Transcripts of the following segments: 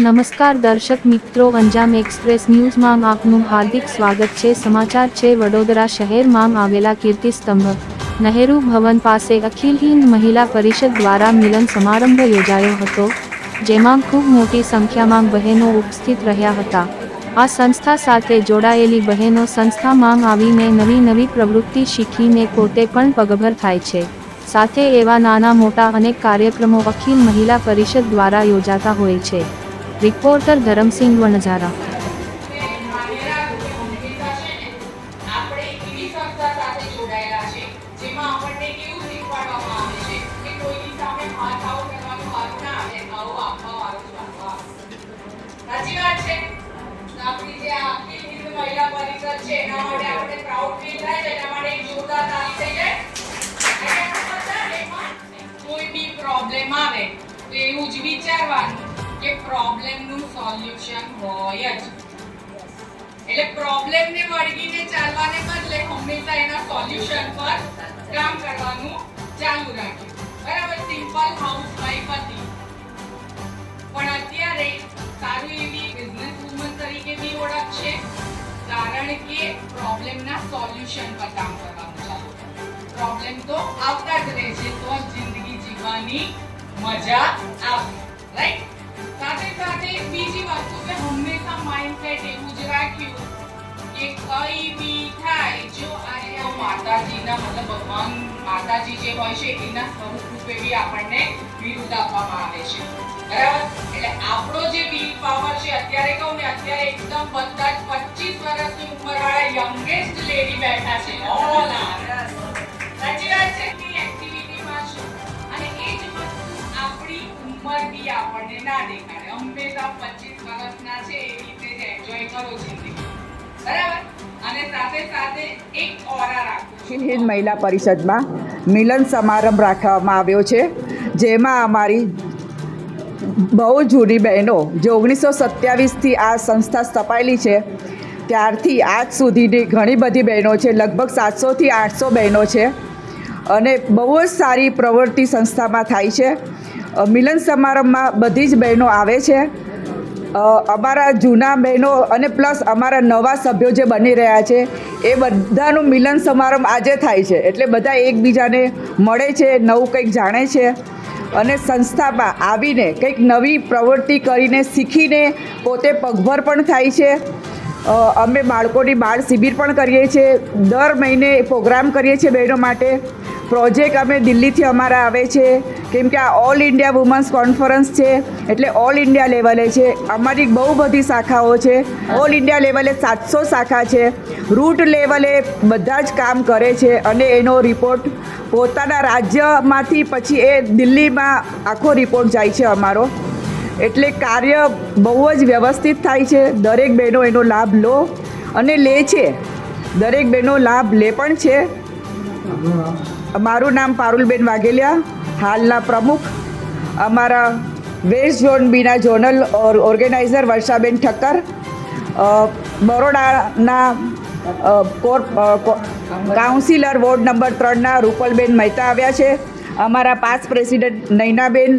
નમસ્કાર દર્શક મિત્રો, અંજામ એક્સપ્રેસ ન્યૂઝમાં આપનું હાર્દિક સ્વાગત છે. સમાચાર છે, વડોદરા શહેરમાં આવેલા કીર્તિસ્તંભ નહેરુ ભવન પાસે અખિલ હિન્દ મહિલા પરિષદ દ્વારા મિલન સમારંભ યોજાયો હતો, જેમાં ખૂબ મોટી સંખ્યામાં બહેનો ઉપસ્થિત રહ્યા હતા. આ સંસ્થા સાથે જોડાયેલી બહેનો સંસ્થામાં આવીને નવી નવી પ્રવૃત્તિ શીખીને પોતે પણ પગભર થાય છે. સાથે એવા નાના મોટા અનેક કાર્યક્રમો અખિલ મહિલા પરિષદ દ્વારા યોજાતા હોય છે. રિપોર્ટર ધરમસિંહ વણઝારા કોઈ બી પ્રોબ્લેમ આવે તો એવું જ વિચારવાનું કે પ્રોબ્લેમનું સોલ્યુશન હોય જ. એટલે પ્રોબ્લેમ ને વળગીને ચાલવાને બદલે હંમેશા એના સોલ્યુશન પર કામ કરવાનું ચાલુ રાખ્યું બરાબર? સિમ્પલ હાઉસ વાઈફ હતી. પણ અત્યારે સારું એવી બિઝનેસ વુમન તરીકે બી ઓળખ છે કારણ કે પ્રોબ્લેમના સોલ્યુશન પર કામ કરવાનું ચાલુ પ્રોબ્લેમ તો આવતા જ રહે છે, તો જિંદગી જીવવાની મજા આવે. રાઈટ સાથે સાથે બીજી વસ્તુ કે હંમેશા માઇન્ડસેટ એવું જ રાખ્યું કે કઈ બી થાય, જો આ માતાજીના, મતલબ ભગવાન માતાજી જે હોય છે, એના સ્વરૂપ રૂપે બી આપણને વિરુદ્ધ આપવામાં આવે છે. બરાબર? એટલે આપણો જે વિલ પાવર છે, અત્યારે કહું ને, અત્યારે એકદમ બધા જ પચીસ વર્ષની ઉંમરવાળા યંગેસ્ટ લેડી બેઠા છે ઓલ સાચી વાત છે? ઉંમરથી આપણને ના દેખાડે. હંમેશા પચીસ વર્ષના છે, એ રીતે જ એન્જોય કરો જિંદગી. બરાબર? હિન્દ મહિલા પરિષદમાં મિલન સમારંભ રાખવામાં આવ્યો છે, જેમાં અમારી બહુ જૂની બહેનો, જે ઓગણીસો સત્યાવીસથી આ સંસ્થા સ્થપાયેલી છે, ત્યારથી આજ સુધીની ઘણી બધી બહેનો છે, લગભગ સાતસોથી આઠસો બહેનો છે, અને બહુ જ સારી પ્રવૃત્તિ સંસ્થામાં થાય છે. મિલન સમારંભમાં બધી જ બહેનો આવે છે. અમારા જૂના બહેનો અને પ્લસ અમારા નવા સભ્યો જે બની રહ્યા છે, એ બધાનું મિલન સમારંભ આજે થાય છે. એટલે બધા એકબીજાને મળે છે, નવું કંઈક જાણે છે અને સંસ્થામાં આવીને કંઈક નવી પ્રવૃત્તિ કરીને શીખીને પોતે પગભર પણ થાય છે. અમે બાળકોની બાળ શિબિર પણ કરીએ છીએ. દર મહિને પ્રોગ્રામ કરીએ છીએ બહેનો માટે. પ્રોજેક્ટ અમે દિલ્હીથી અમારા આવે છે. કેમ કે આ ઓલ ઇન્ડિયા વુમન્સ કોન્ફરન્સ છે, એટલે ઓલ ઇન્ડિયા લેવલે છે. અમારી બહુ બધી શાખાઓ છે. ઓલ ઇન્ડિયા લેવલે સાતસો શાખા છે. રૂટ લેવલે બધા જ કામ કરે છે અને એનો રિપોર્ટ પોતાના રાજ્યમાંથી પછી એ દિલ્હીમાં આખો રિપોર્ટ જાય છે અમારો. એટલે કાર્ય બહુ જ વ્યવસ્થિત થાય છે. દરેક બહેનો એનો લાભ લો અને લે છે. દરેક બહેનો લાભ લે પણ છે. મારું નામ પારુલબેન વાઘેલિયા, હાલના પ્રમુખ. અમારા west zone Bina zonal or, organiser Varshaben Thakkar. બરોડાના councillor ward number ત્રણના રૂપલબેન મહેતા આવ્યા છે. અમારા પાસ પ્રેસિડેન્ટ નૈનાબેન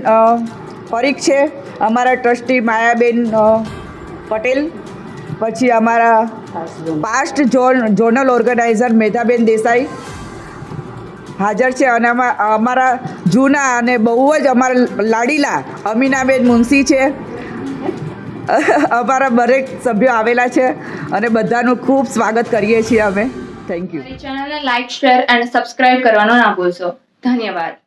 પરીખ છે. અમારા ટ્રસ્ટી માયાબેન પટેલ, પછી અમારા past zone zonal organiser Medhaben Desai હાજર છે અને અમા- અમારા જૂના અને બહુ જ અમારા લાડીલા અમીનાબેન મુનશી છે. અમારા દરેક સભ્યો આવેલા છે અને બધાનું ખૂબ સ્વાગત કરીએ છીએ અમે. થેન્ક યુ ચેનલને લાઈક, શેર અને સબસ્ક્રાઇબ કરવાનું ના ભૂલશો. ધન્યવાદ.